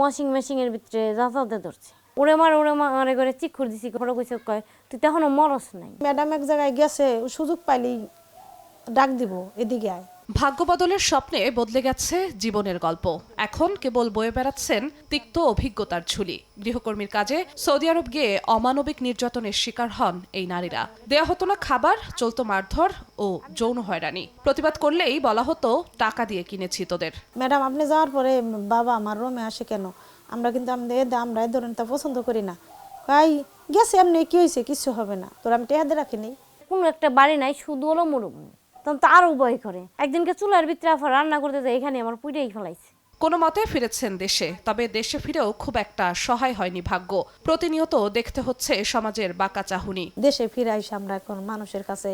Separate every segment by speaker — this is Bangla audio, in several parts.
Speaker 1: ওয়াশিং মেশিনের ভিতরে যাতাতে ধরছে। ওরে মার, ওরে মারে করে চিক্ষুর দিছি, ঘরে কইছে, কয়, তুই তো এখনও মরস নাই।
Speaker 2: ম্যাডাম এক জায়গায় গেছে, সুযোগ পাইলেই ডাক দিব এদিকে আয়।
Speaker 3: ভাগ্য বদলের স্বপ্নে বদলে গেছে জীবনের গল্প। এখন কেবল বয়ে বেড়াচ্ছেন তিক্ত অভিজ্ঞতার ঝুলি। গৃহকর্মীর কাজে সৌদি আরব গিয়ে অমানবিক নির্যাতনের শিকার হন এই নারীরা। দেয়া হতো না খাবার চলতো মারধর ও যৌন হয়রানি। প্রতিবাদ করলেই বলা হতো টাকা দিয়ে কিনেছি তোদের।
Speaker 2: ম্যাডাম আপনি যাওয়ার পরে বাবা আমার রুমে আসে কেন? আমরা কিন্তু আমাদের এ আমরা এই ধরনের তা পছন্দ করি না। ভাই গেছে এমনি কি হয়েছে? কিছু হবে না। তোর আমি টেহাদে রাখিনি।
Speaker 1: কোনো একটা বাড়ি নাই শুধু হলো মরুভূমি তখন তো আরও ভয় করে। একদিনকে চুলার ভিতরে আবার রান্না করতে যায় এখানে আমার পুইটাই ফেলাইছে।
Speaker 3: কোনো মতে ফিরেছেন দেশে তবে দেশে ফিরেও খুব একটা সহায় হয়নি ভাগ্য। প্রতিনিয়ত দেখতে হচ্ছে সমাজের বাঁকা চাহুনি।
Speaker 2: দেশে ফিরে আইসে আমরা এখন মানুষের কাছে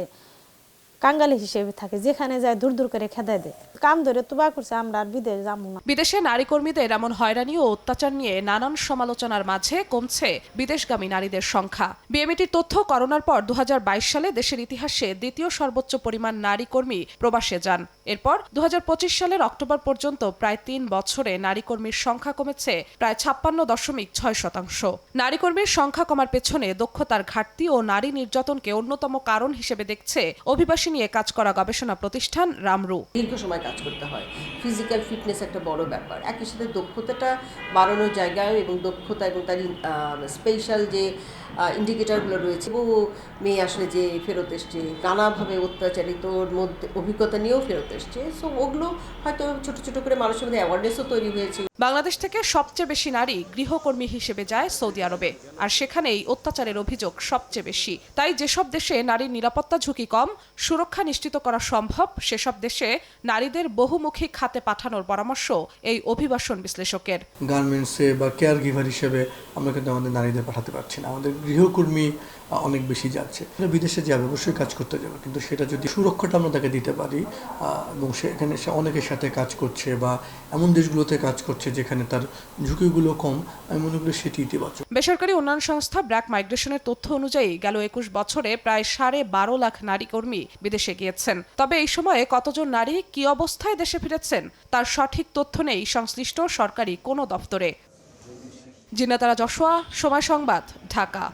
Speaker 2: কাঙ্গালি হিসেবে থাকি, যেখানে যায় দূর দূর করে খেদায় দেয়। কাম ধরে তুবা করছে, আমরা আর বিদেশ যাব না।
Speaker 3: বিদেশে নারী কর্মীদের এমন হয়রানি ও অত্যাচার নিয়ে নানান সমালোচনার মাঝে কমছে বিদেশগামী নারীদের সংখ্যা। বিএমইটির তথ্য করোনার পর দু সালে দেশের ইতিহাসে দ্বিতীয় সর্বোচ্চ পরিমাণ নারী কর্মী প্রবাসে যান। এরপর দু হাজার পঁচিশ সালের অক্টোবর পর্যন্ত প্রায় তিন বছরে নারী কর্মীর সংখ্যা কমেছে প্রায় ছাপ্পান্ন দশমিক ছয় শতাংশ। নারী কর্মীর সংখ্যা কমার পেছনে দক্ষতার ঘাটতি ও নারী নির্যাতনকে অন্যতম কারণ হিসেবে দেখছে অভিবাসী নিয়ে কাজ করা গবেষণা প্রতিষ্ঠান রামরু।
Speaker 4: দীর্ঘ সময় কাজ করতে হয়। ফিজিক্যাল ফিটনেস একটা বড় ব্যাপার। একই সাথে দক্ষতাটা বাড়ানোর জায়গায় এবং দক্ষতা এবং তার স্পেশাল যে ইন্ডিকেটরগুলো রয়েছে বহু মেয়ে আসলে যে ফেরত এসছে নানাভাবে অত্যাচারিতর মধ্যে অভিজ্ঞতা নিয়েও ফেরত এসছে। সো ওগুলো হয়তো ছোট ছোট করে মানুষের মধ্যে অ্যাওয়ারনেসও তৈরি হয়েছে।
Speaker 3: বাংলাদেশ থেকে সবচেয়ে বেশি নারী গৃহকর্মী হিসেবে যায় সৌদি আরবে। আর সেখানেই অত্যাচারের অভিযোগ সবচেয়ে বেশি। তাই যেসব দেশে নারীর নিরাপত্তা ঝুঁকি কম সুরক্ষা নিশ্চিত করা সম্ভব সেসব দেশে নারীদের বহুমুখী খাতে পাঠানোর পরামর্শ এই অভিবাসন বিশ্লেষকের।
Speaker 5: গার্মেন্টসে বা কেয়ার গিভার হিসেবে আমরা কিন্তু আমাদের নারীদের পাঠাতে পারছি না। আমাদের গৃহকর্মী অনেক বেশি যাচ্ছে। বিদেশে যাবে অবশ্যই কাজ করতে যাবে কিন্তু সেটা যদি সুরক্ষাটা আমরা তাকে দিতে পারি এবং সেখানে সে অনেকের সাথে কাজ করছে বা এমন দেশগুলোতে কাজ করছে যেখানে তার ঝুঁকিগুলো কম আমি মনে করি সেটি ইতিবাচক।
Speaker 3: বেসরকারি উন্নয়ন সংস্থা ব্র্যাক মাইগ্রেশনের তথ্য অনুযায়ী গেল একুশ বছরে প্রায় সাড়ে বারো লাখ নারী কর্মী বিদেশে গিয়েছেন। তবে এই সময়ে কতজন নারী কি অবস্থায় দেশে ফিরেছেন, তার সঠিক তথ্য নেই সংশ্লিষ্ট সরকারি কোনো দপ্তরে। জিনাতারা যশোয়া সময় সংবাদ, ঢাকা।